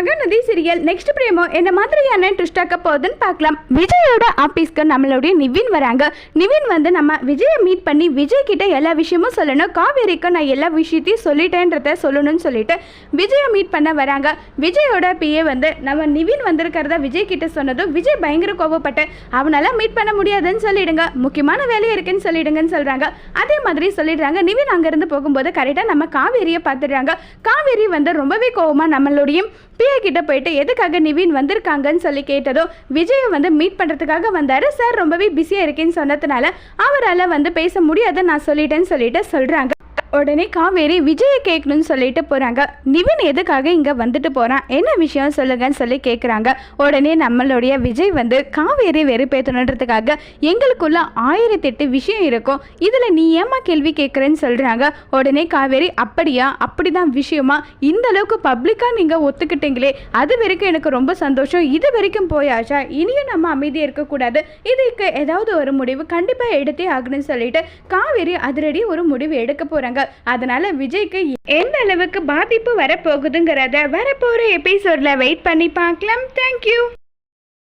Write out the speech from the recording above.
Mahanadi serial next பிரேமோ என்ன மாதிரியான ட்விஸ்டாக்க போகுதுன்னு பார்க்கலாம். விஜயோட ஆபீஸ்க்கு நம்மளுடைய நிவின் வராங்க. நிவின் வந்து நம்ம விஜயை மீட் பண்ணி விஜய் கிட்ட எல்லா விஷயமும் சொல்லணும். காவேரிக்கு நான் எல்லா விஷயத்தையும் சொல்லிட்டேன்றத சொல்லணும்னு சொல்லிட்டு விஜயை மீட் பண்ண வராங்க. விஜயோட பிஏ வந்து நம்ம நிவின் வந்திருக்கிறத விஜய் கிட்ட சொன்னதும் விஜய் பயங்கர கோவப்பட்டு அவனால மீட் பண்ண முடியாதுன்னு சொல்லிடுங்க. முக்கியமான வேலையை இருக்குன்னு சொல்லிடுங்கன்னு சொல்றாங்க. அதே மாதிரி சொல்லிடுறாங்க. நிவின் அங்கிருந்து போகும்போது கரெக்டாக நம்ம காவேரியை பார்த்துடுறாங்க. காவேரி வந்து ரொம்பவே கோவமாக நம்மளுடைய பிஏ கிட்ட போயிட்டு எதுக்காக நிவின் வந்திருக்காங்கன்னு சொல்லி கேட்டதோ விஜயை வந்து மீட் பண்ணுறதுக்காக வந்தார். சார் ரொம்பவே பிஸியாக இருக்கேன்னு சொன்னதுனால அவரால் வந்து பேச முடியாதுன்னு நான் சொல்லிட்டேன்னு சொல்லிட்டு சொல்கிறாங்க உடனே காவேரி விஜயை கேட்கணும்னு சொல்லிட்டு போகிறாங்க நிவின் எதுக்காக இங்கே வந்துட்டு போகிறான் என்ன விஷயம் சொல்லுங்கன்னு சொல்லி கேட்குறாங்க உடனே நம்மளுடைய விஜய் வந்து காவேரி வெறுப்பேற்றணுன்றதுக்காக எங்களுக்குள்ள ஆயிரத்தெட்டு விஷயம் இருக்கும். இதில் நீ ஏமா கேள்வி கேட்குறேன்னு சொல்கிறாங்க உடனே காவேரி அப்படியா? அப்படிதான் விஷயமா? இந்த அளவுக்கு பப்ளிக்காக நீங்கள் ஒத்துக்கிட்டீங்களே. அது வரைக்கும் எனக்கு ரொம்ப சந்தோஷம். இது வரைக்கும் போயாச்சா? இனியும் நம்ம அமைதியாக இருக்கக்கூடாது. இதுக்கு ஏதாவது ஒரு முடிவு கண்டிப்பாக எடுத்தே ஆகணும்னு சொல்லிட்டு காவேரி அதிரடி ஒரு முடிவு எடுக்க போகிறாங்க அதனால விஜய்க்கு எந்த அளவுக்கு பாதிப்பு வரப்போகுதுங்கிறத வரப்போகிற எபிசோடில் வெயிட் பண்ணி பார்க்கலாம். தேங்க்யூ